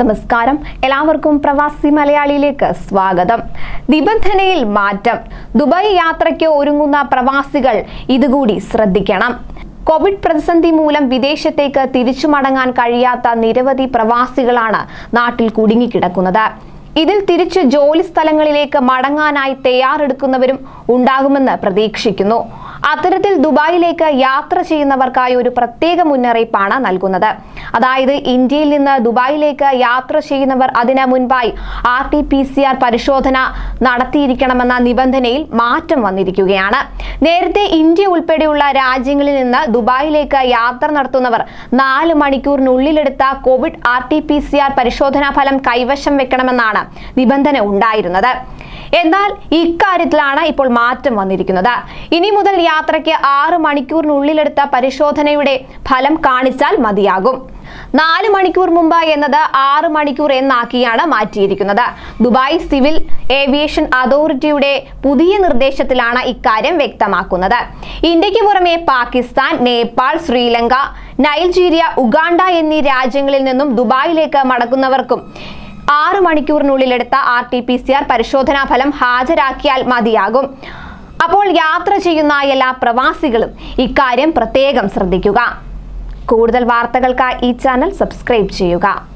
നമസ്കാരം. എല്ലാവർക്കും പ്രവാസി മലയാളിയിലേക്ക് സ്വാഗതം. നിബന്ധനയിൽ മാറ്റം. ദുബായ് യാത്രയ്ക്ക് ഒരുങ്ങുന്ന പ്രവാസികൾ ഇതുകൂടി ശ്രദ്ധിക്കണം. കോവിഡ് പ്രതിസന്ധി മൂലം വിദേശത്തേക്ക് തിരിച്ചു മടങ്ങാൻ കഴിയാത്ത നിരവധി പ്രവാസികളാണ് നാട്ടിൽ കുടുങ്ങിക്കിടക്കുന്നത്. ഇതിൽ തിരിച്ച് ജോലി സ്ഥലങ്ങളിലേക്ക് മടങ്ങാനായി തയ്യാറെടുക്കുന്നവരും ഉണ്ടാകുമെന്ന് പ്രതീക്ഷിക്കുന്നു. അത്തരത്തിൽ ദുബായിലേക്ക് യാത്ര ചെയ്യുന്നവർക്കായി ഒരു പ്രത്യേക മുന്നറിയിപ്പാണ് നൽകുന്നത്. അതായത് ഇന്ത്യയിൽ നിന്ന് ദുബായിലേക്ക് യാത്ര ചെയ്യുന്നവർ അതിന് മുൻപായി R T P C R പരിശോധന നടത്തിയിരിക്കണമെന്ന നിബന്ധനയിൽ മാറ്റം വന്നിരിക്കുകയാണ്. നേരത്തെ ഇന്ത്യ ഉൾപ്പെടെയുള്ള രാജ്യങ്ങളിൽ നിന്ന് ദുബായിലേക്ക് യാത്ര നടത്തുന്നവർ നാല് മണിക്കൂറിനുള്ളിലെടുത്ത Covid R T P C R പരിശോധനാ ഫലം കൈവശം വെക്കണമെന്നാണ് നിബന്ധന ഉണ്ടായിരുന്നത്. എന്നാൽ ഇക്കാര്യത്തിലാണ് ഇപ്പോൾ മാറ്റം വന്നിരിക്കുന്നത്. ഇനി മുതൽ യാത്രയ്ക്ക് ആറ് മണിക്കൂറിനുള്ളിലെടുത്ത പരിശോധനയുടെ ഫലം കാണിച്ചാൽ മതിയാകും. നാല് മണിക്കൂർ മുമ്പ് എന്നത് ആറ് മണിക്കൂർ എന്നാക്കിയാണ് മാറ്റിയിരിക്കുന്നത്. ദുബായ് സിവിൽ ഏവിയേഷൻ അതോറിറ്റിയുടെ പുതിയ നിർദ്ദേശത്തിലാണ് ഇക്കാര്യം വ്യക്തമാക്കുന്നത്. ഇന്ത്യയ്ക്ക് പുറമെ പാകിസ്ഥാൻ നേപ്പാൾ ശ്രീലങ്ക നൈജീരിയ ഉഗാണ്ട എന്നീ രാജ്യങ്ങളിൽ നിന്നും ദുബായിലേക്ക് മടങ്ങുന്നവർക്കും ആറ് മണിക്കൂറിനുള്ളിലെടുത്ത R T P C R പരിശോധനാ ഫലം ഹാജരാക്കിയാൽ മതിയാകും. അപ്പോൾ യാത്ര ചെയ്യുന്ന എല്ലാ പ്രവാസികളും ഇക്കാര്യം പ്രത്യേകം ശ്രദ്ധിക്കുക. കൂടുതൽ വാർത്തകൾക്കായി ഈ ചാനൽ സബ്സ്ക്രൈബ് ചെയ്യുക.